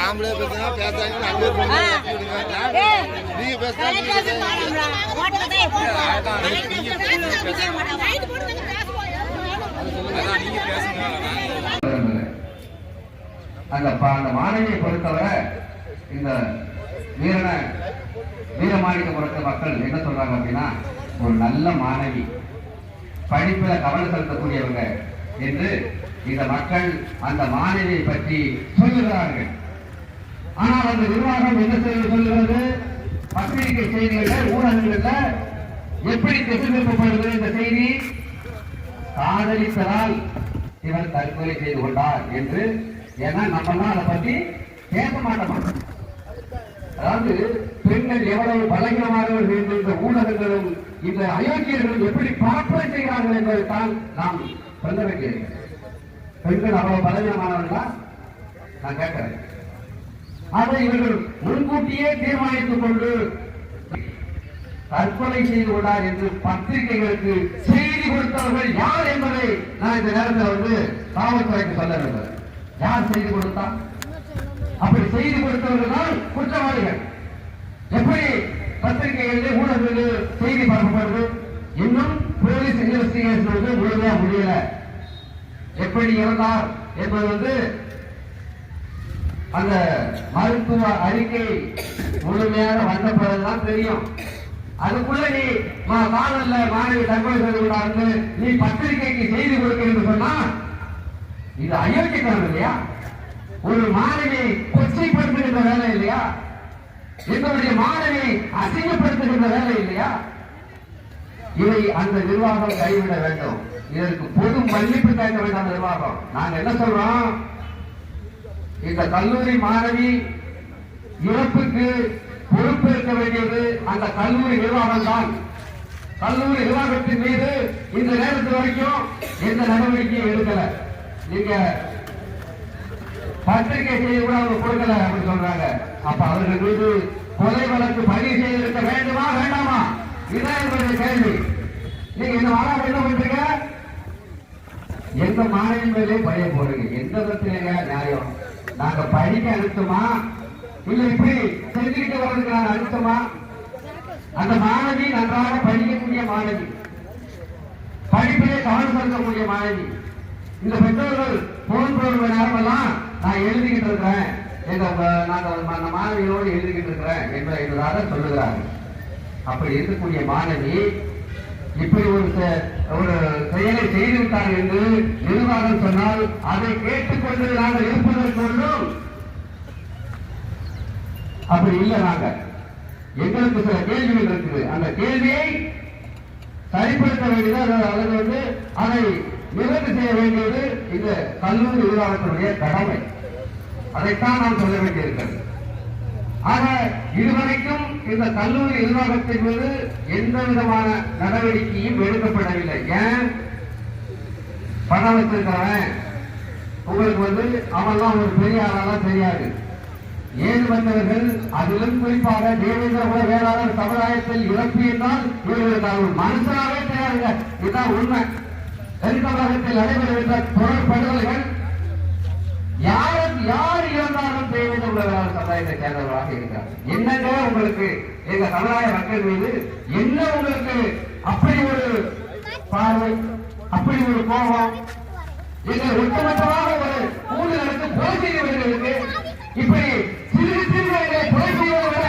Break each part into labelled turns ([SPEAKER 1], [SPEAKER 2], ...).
[SPEAKER 1] ஆம்பளை பேசுனா பேசாங்க அங்கே நீங்க பேசுறாங்க
[SPEAKER 2] அந்த ப- அந்த மாணவியை பொறுத்தவரை இந்த வீரன வீரமாணிக்கபுரத்து மக்கள் என்ன சொல்றாங்க அப்படின்னா ஒரு நல்ல மாணவி படிப்புல கவனம் செலுத்தக்கூடியவங்க என்று இந்த மக்கள் அந்த மாணவியை பற்றி சொல்லுகிறார்கள் ஆனால் அந்த நிர்வாகம் என்ன செய்ய சொல்லுகிறது பத்திரிகை செய்திகள்ல ஊடகங்கள்ல எப்படி திசை திருப்பப்படுகிறது இந்த செய்தி? காதலித்ததால் இவர் தற்கொலை செய்து கொண்டார் என்று. ஏன்னா நம்மலாம் அதை பத்தி பேச மாட்டோம். அதாவது பெண்கள் எவ்வளவு பலகீனமானவர்கள் என்று இந்த ஊடகங்களும் இந்த அயோக்கியர்களும் எப்படி பார்ப்பதை செய்கிறார்கள் என்பதை தான் நாம் சொல்ல வேண்டியது பெண்கள் அவ்வளவு தான் நான் கேட்கிறேன். அதை இவர்கள் முன்கூட்டியே தீர்மானித்துக் கொண்டு தற்கொலை செய்து கொண்டார் என்று பத்திரிகைகளுக்கு செய்தி கொடுத்தவர்கள் யார் என்பதை நான் இந்த நேரத்தில் வந்து காவல்துறைக்கு சொல்ல வேண்டும். யார் செய்தி கொடுத்தா? அப்படி செய்தி கொடுத்தவர்கள் தான் குற்றவாளிகள். எப்படி பத்திரிகைகளிலே ஊடகங்களில் செய்தி பரப்பப்படுது இன்னும் போலீஸ் இன்வெஸ்டிகேஷன் வந்து முழுமையா முடியல. எப்படி இருந்தார் என்பது வந்து அந்த மருத்துவ அறிக்கை முழுமையாக வந்த பிறகுதான் தெரியும். அதுக்குள்ள நீ மா- காதல்ல மாணவி தற்கொலை செய்து நீ பத்திரிகைக்கு செய்தி கொடுக்கிறேன்னு சொன்னா இது அயோக்கியத்தனம் இல்லையா? ஒரு மாணவி கொச்சைப்படுத்துகின்ற வேலை இல்லையா? எங்களுடைய மாணவி அசிங்கப்படுத்துகின்ற வேலை இல்லையா? இதை அந்த நிர்வாகம் கைவிட வேண்டும். இதற்கு பொது மன்னிப்பு கேட்க வேண்டாம் நிர்வாகம். நாங்க என்ன சொல்றோம்? இந்த கல்லூரி மாணவி இறப்புக்கு பொறுப்பேற்க வேண்டியது அந்த கல்லூரி நிர்வாகம் தான். கல்லூரி நிர்வாகத்தின் மீது இந்த நேரத்து வரைக்கும் எந்த நடவடிக்கையும் எடுக்கல. நீங்க பத்திரிகை செய்ய கூட அவங்க கொடுக்கல அப்படின்னு சொல்றாங்க. அப்ப அவர்கள் மீது கொலை வழக்கு பதிவு செய்திருக்க வேண்டுமா வேண்டாமா? இதான் என்னுடைய கேள்வி. நீங்க இந்த மாணவர் என்ன பண்றீங்க? எந்த மாநிலங்களிலே மேலே பழைய போறீங்க எந்த விதத்திலேயே நியாயம்? நாங்க படிக்க அழுத்தமா இல்ல இப்படி செஞ்சுக்கிட்டு வர்றதுக்கு நாங்க அந்த மாணவி நன்றாக படிக்கக்கூடிய மாணவி. படிப்பிலே கவனம் செலுத்தக்கூடிய மாணவி. இந்த பெற்றோர்கள் போன் போடுற நேரமெல்லாம் நான் எழுதிக்கிட்டு இருக்கிறேன். எங்க ப- அந்த மாணவியோடு எழுதிக்கிட்டு இருக்கிறேன். என்ற என்பதாக சொல்லுகிறார்கள். அப்படி இருக்கக்கூடிய மாணவி இப்படி ஒரு செ- ஒரு செயலை செய்துவிட்டார் என்று நிர்வாகம் சொன்னால் அதை கேட்டுக்கொண்டு நாங்கள் இருப்பதற்கு ஒன்றும் அப்படி இல்லை நாங்க எங்களுக்கு சில கேள்விகள் இருக்குது. அந்த கேள்வியை சரிப்படுத்த வேண்டியது அல்லது வந்து அதை நிவர்த்தி செய்ய வேண்டியது இந்த கல்லூரி நிர்வாகத்தினுடைய கடமை. அதைத்தான் நாம் சொல்ல வேண்டியிருக்கிறது. ஆக இதுவரைக்கும் இந்த கல்லூரி நிர்வாகத்தின் மீது எந்த விதமான நடவடிக்கையும் எடுக்கப்படவில்லை. ஏன்? பணம் வச்சிருக்கிறவன். உங்களுக்கு வந்து அவெல்லாம் ஒரு பெரிய ஆளாலாம் தெரியாது. ஏழு வந்தவர்கள் அதிலும் குறிப்பாக தேவேந்திர குல வேளாளர் சமுதாயத்தில் இழப்பியிருந்தால் இவர்களுக்கு அவர் ஒரு தெரியாதுங்க. இதுதான் உண்மை. தென் தமிழகத்தில் நடைபெறுகின்ற தொடர் படுகொலைகள் யார் யார் இருந்தாலும் தேவேந்திர குல சமுதாயத்தை சேர்ந்தவர்களாக இருக்கிறார். என்னங்க உங்களுக்கு எங்க சமுதாய மக்கள் மீது என்ன உங்களுக்கு அப்படி ஒரு பார்வை அப்படி ஒரு கோபம்? எங்க ஒட்டுமொத்தமாக ஒரு ஊழலுக்கு கொலை செய்தவர்களுக்கு இப்படி சிறு சிறுவர்களை கொலை செய்வதை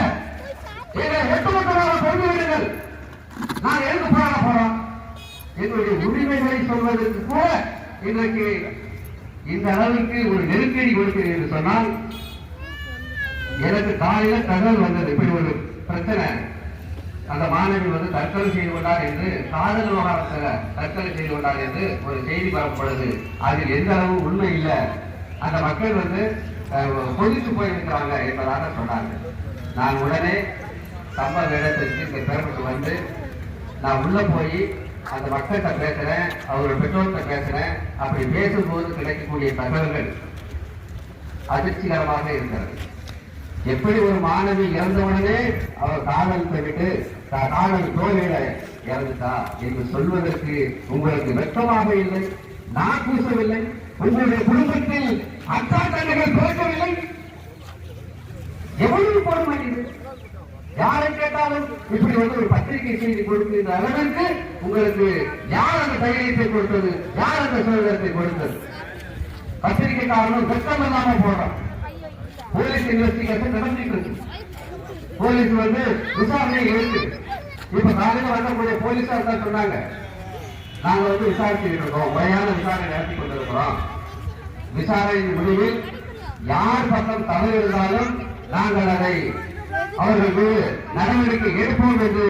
[SPEAKER 2] எங்களை ஒட்டுமொத்தமாக கொண்டு விடுங்கள். நான் எதுக்கு போராட போறோம்? என்னுடைய உரிமைகளை சொல்வதற்கு கூட இன்றைக்கு இந்த அளவுக்கு ஒரு நெருக்கடி கொடுக்கிறேன் என்று சொன்னால் எனக்கு காலையில தகவல் வந்தது. இப்படி ஒரு பிரச்சனை. அந்த மாணவி வந்து தற்கொலை செய்து கொண்டார் என்று காதல் விவகாரத்தில் தற்கொலை செய்து கொண்டார் என்று ஒரு செய்தி பரப்பப்படுது. அதில் எந்த அளவு உண்மை இல்லை. அந்த மக்கள் வந்து கொதித்து போயிருக்கிறாங்க என்பதாக சொன்னாங்க நான் உடனே சம்பவ இடத்திற்கு இந்த பெறப்பட்டு வந்து நான் உள்ள போய் அந்த மக்கள்கிட்ட பேசுறேன் அவரோட பெற்றோர்கிட்ட பேசுறேன் அப்படி பேசும்போது கிடைக்கக்கூடிய தகவல்கள் அதிர்ச்சிகரமாக இருக்கிறது எப்படி ஒரு மாணவி இறந்தவுடனே அவர் காதல் விட்டு காதல் தோல்வியில இறந்துட்டா என்று சொல்வதற்கு உங்களுக்கு வெட்கமாக இல்லை? நான் கூசவில்லை உங்களுடைய குடும்பத்தில் அக்கா பிறக்கவில்லை எவ்வளவு போட மாட்டேங்குது யாரை கேட்டாலும் இப்படி வந்து ஒரு பத்திரிகை செய்தி கொடுக்கின்ற அளவிற்கு உங்களுக்கு யார் அந்த தைரியத்தை கொடுத்தது? யார் அந்த சுதந்திரத்தை கொடுத்தது? பத்திரிகைக்காரனும் வெட்கம் இல்லாம போடுறான் போலீஸ் இன்வெஸ்டிகேஷன் நடந்துட்டு இருக்கு. போலீஸ் வந்து விசாரணை இருக்கு இப்ப காலையில வரக்கூடிய போலீஸார் தான் சொன்னாங்க. நாங்க வந்து விசாரிச்சுட்டு இருக்கோம். முறையான விசாரணை நடத்தி கொண்டிருக்கிறோம். விசாரணையின் முடிவில் யார் பக்கம் தவறு இருந்தாலும் நாங்கள் அதை அவர்களுக்கு நடவடிக்கை எடுப்போம் என்று